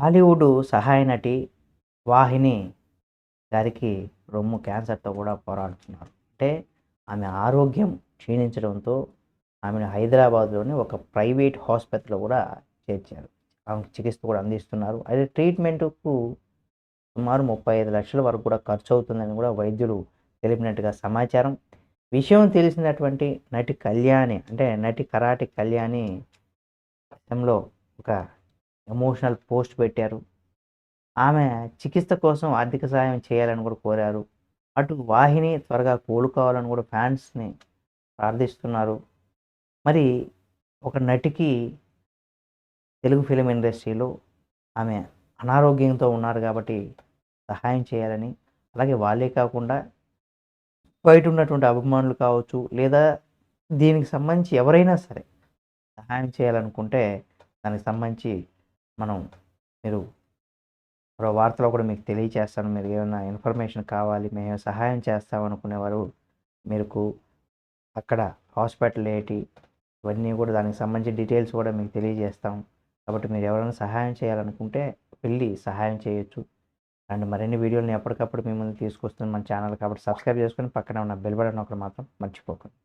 టాలీవుడ్ సహాయ నటి వాహిని గారికి రొమ్ము క్యాన్సర్తో కూడా పోరాడుతున్నారు. అంటే ఆమె ఆరోగ్యం క్షీణించడంతో ఆమెను హైదరాబాద్లోని ఒక ప్రైవేట్ హాస్పిటల్లో కూడా చేర్చారు. ఆమెకు చికిత్స కూడా అందిస్తున్నారు. అయితే ట్రీట్మెంట్కు సుమారు ముప్పై ఐదు లక్షల వరకు కూడా ఖర్చు అవుతుందని కూడా వైద్యులు తెలిపినట్టుగా సమాచారం. విషయం తెలిసినటువంటి నటి కళ్యాణి అంటే నటి కరాటి కళ్యాణి గతంలో ఒక ఎమోషనల్ పోస్ట్ పెట్టారు. ఆమె చికిత్స కోసం ఆర్థిక సహాయం చేయాలని కూడా కోరారు. అటు వాహిని త్వరగా కోలుకోవాలని కూడా ఫ్యాన్స్ని ప్రార్థిస్తున్నారు. మరి ఒక నటికి తెలుగు ఫిలిం ఇండస్ట్రీలో ఆమె అనారోగ్యంతో ఉన్నారు కాబట్టి సహాయం చేయాలని అలాగే వాళ్ళే కాకుండా బయట ఉన్నటువంటి అభిమానులు కావచ్చు లేదా దీనికి సంబంధించి ఎవరైనా సరే సహాయం చేయాలనుకుంటే దానికి సంబంధించి మనం మీరు మరో వార్తలో కూడా మీకు తెలియచేస్తాను. మీరు ఏమైనా ఇన్ఫర్మేషన్ కావాలి మేము సహాయం చేస్తాం అనుకునేవారు మీకు అక్కడ హాస్పిటల్ ఏంటి ఇవన్నీ కూడా దానికి సంబంధించిన డీటెయిల్స్ కూడా మీకు తెలియజేస్తాం. కాబట్టి మీరు ఎవరైనా సహాయం చేయాలనుకుంటే వెళ్ళి సహాయం చేయొచ్చు. అండ్ మరిన్ని వీడియోలను ఎప్పటికప్పుడు మీ ముందు తీసుకొస్తుంది మన ఛానల్ కాబట్టి సబ్స్క్రైబ్ చేసుకొని పక్కన ఉన్న బెల్ బటన్ ఒకటి మాత్రం మర్చిపోకండి.